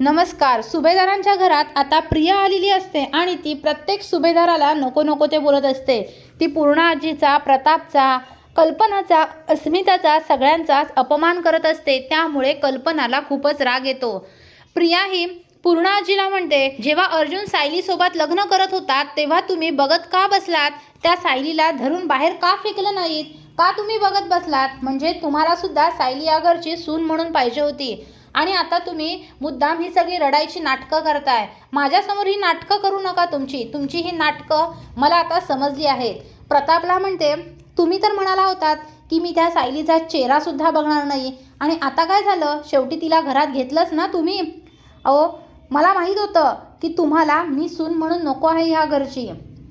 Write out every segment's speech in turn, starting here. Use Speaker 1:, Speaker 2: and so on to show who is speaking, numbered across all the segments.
Speaker 1: नमस्कार सुभेदारांच्या घरात आता प्रिया आलेली असते आणि ती प्रत्येक सुभेदाराला नको नको ते बोलत असते. ती पूर्ण आजीचा प्रतापचा कल्पनाचा अस्मिताचा सगळ्यांचाच अपमान करत असते. त्यामुळे कल्पनाला खूपच राग येतो. प्रिया ही पूर्ण आजीला म्हणते जेव्हा अर्जुन सायलीसोबत लग्न करत होता तेव्हा तुम्ही बघत का बसलात? त्या सायलीला धरून बाहेर का फेकलं नाहीत? का तुम्ही बघत बसलात? म्हणजे तुम्हाला सुद्धा सायली या घरची सून म्हणून पाहिजे होती. आणि आता तुम्ही मुद्दाम ही सगळी रडायची नाटकं करताय. माझ्यासमोर ही नाटकं करू नका तुमची. तुमची ही नाटकं मला आता समजली आहेत. प्रतापला म्हणते तुम्ही तर म्हणाला होतात की मी त्या सायलीचा चेहरासुद्धा बघणार नाही. आणि आता काय झालं? शेवटी तिला घरात घेतलंच ना तुम्ही? अहो मला माहीत होतं की तुम्हाला मी सून म्हणून नको आहे ह्या घरची.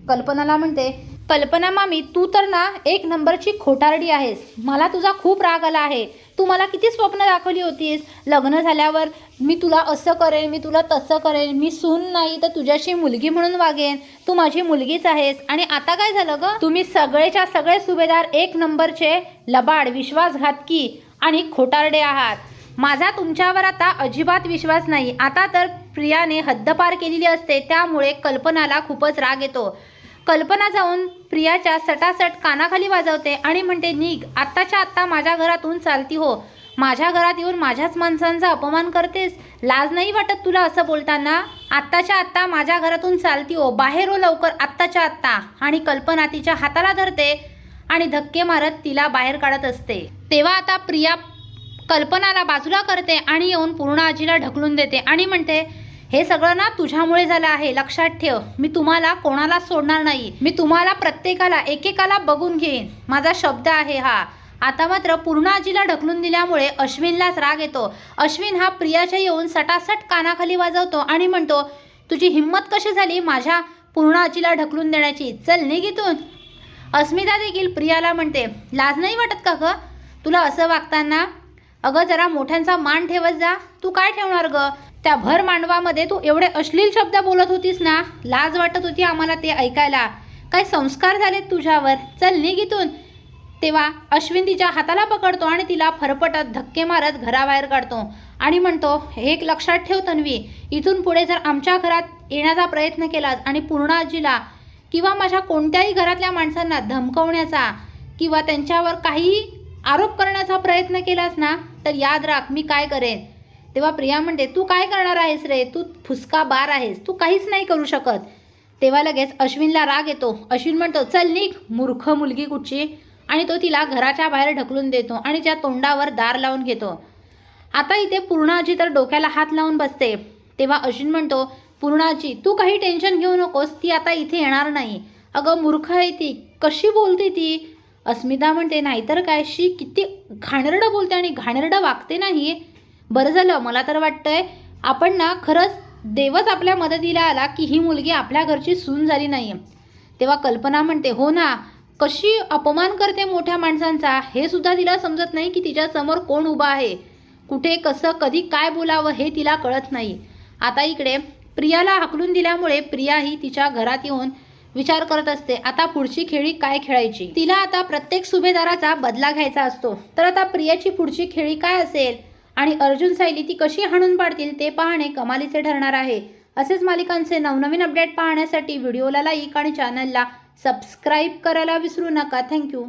Speaker 1: कल्पनाला म्हणते कल्पना मामी तू तर ना एक नंबरची खोटारडी आहेस. मला तुझा खूप राग आला आहे. तू मला किती स्वप्न दाखवली होतीस. लग्न झाल्यावर मी तुला असं करेन मी तुला तसं करेन मी सून नाही तर तुझ्याशी मुलगी म्हणून वागेन. तू माझी मुलगीच आहेस. आणि आता काय झालं ग? तुम्ही सगळेच्या सगळे सुभेदार एक नंबरचे लबाड विश्वासघातकी आणि खोटारडे आहात. माझा तुमच्यावर आता अजिबात विश्वास नाही. आता तर प्रियाने हद्दपार केलेली असते त्यामुळे कल्पनाला खूपच राग येतो. कल्पना जाऊन प्रियाच्या सटासट कानाखाली वाजवते आणि म्हणते निघ आत्ताच्या आत्ता माझ्या घरातून चालती हो. माझ्या घरात येऊन माझ्याच माणसांचा अपमान करतेस. लाज नाही वाटत तुला असं बोलताना? आत्ताच्या आत्ता माझ्या घरातून चालती हो. बाहेर हो लवकर आत्ताच्या आत्ता. आणि कल्पना तिच्या हाताला धरते आणि धक्के मारत तिला बाहेर काढत असते. तेव्हा आता प्रिया कल्पनाला बाजूला करते आणि येऊन पूर्ण आजीला ढकलून देते आणि म्हणते हे सगळं ना तुझ्यामुळे झालं आहे. लक्षात ठेव. मी तुम्हाला कोणाला सोडणार नाही. मी तुम्हाला प्रत्येकाला एकेकाला बघून घेईन. माझा शब्द आहे हा. आता मात्र पूर्ण आजीला ढकलून दिल्यामुळे अश्विनलाच राग येतो. अश्विन हा प्रियाच्या येऊन सटासट कानाखाली वाजवतो आणि म्हणतो तुझी हिंमत कशी झाली माझ्या पूर्ण आजीला ढकलून देण्याची? चल निघितून अस्मिता देखील प्रियाला म्हणते लाज नाही वाटत का ग? तुला असं वागताना अगं जरा मोठ्यांचा मान ठेवत जा. तू काय ठेवणार ग? त्या भर मांडवामध्ये तू एवढे अश्लील शब्द बोलत होतीस ना? लाज वाटत होती आम्हाला ते ऐकायला. काय संस्कार झालेत तुझ्यावर? चल निघ इथून. तेव्हा अश्विन तिच्या हाताला पकडतो आणि तिला फरफटत धक्के मारत घराबाहेर काढतो. आणि म्हणतो एक लक्षात ठेव तन्वी इथून पुढे जर आमच्या घरात येण्याचा प्रयत्न केलास आणि पूर्ण आजीला किंवा माझ्या कोणत्याही घरातल्या माणसांना धमकवण्याचा किंवा त्यांच्यावर काही आरोप करण्याचा प्रयत्न केलास ना तर याद राख मी काय करेन? तेव्हा प्रिया म्हणते तू काय करणार आहेस रे? तू फुसका बार आहेस. तू काहीच नाही करू शकत. तेव्हा लगेच अश्विनला राग येतो. अश्विन म्हणतो चल निघ मूर्ख मुलगी कुठची? आणि तो तिला घराच्या बाहेर ढकलून देतो आणि त्या तोंडावर दार लावून घेतो. आता इथे पूर्णाजी तर डोक्याला हात लावून बसते. तेव्हा अश्विन म्हणतो पूर्णाजी तू काही टेन्शन घेऊ नकोस. ती आता इथे येणार नाही. अगं मूर्ख आहे ती. कशी बोलते ती? अस्मिता म्हणते नाहीतर काय? शी किती घाणेरडं बोलते आणि घाणेरडं वागते नाही बरं झालं मला तर वाटतंय आपण ना खरंच देवच आपल्या मदतीला आला की ही मुलगी आपल्या घरची सून झाली नाही तेव्हा कल्पना म्हणते हो ना कशी अपमान करते मोठ्या माणसांचा हे सुद्धा तिला समजत नाही की तिच्यासमोर कोण उभा आहे. कुठे कसं कधी काय बोलावं हे तिला कळत नाही. आता इकडे प्रियाला हाकलून दिल्यामुळे प्रिया ही तिच्या घरात येऊन विचार करत असते आता पुढची खेळी काय खेळायची? तिला आता प्रत्येक सुभेदाराचा बदला घ्यायचा असतो. तर आता प्रियाची पुढची खेळी काय असेल? आणि अर्जुन सायली ती कशी हाणून पाडतील ते पाहणे कमालीचे ठरणार आहे. असेच मालिकांचे नवनवीन अपडेट पाहण्यासाठी व्हिडिओला लाईक आणि चॅनलला सबस्क्राईब करायला विसरू नका. थँक्यू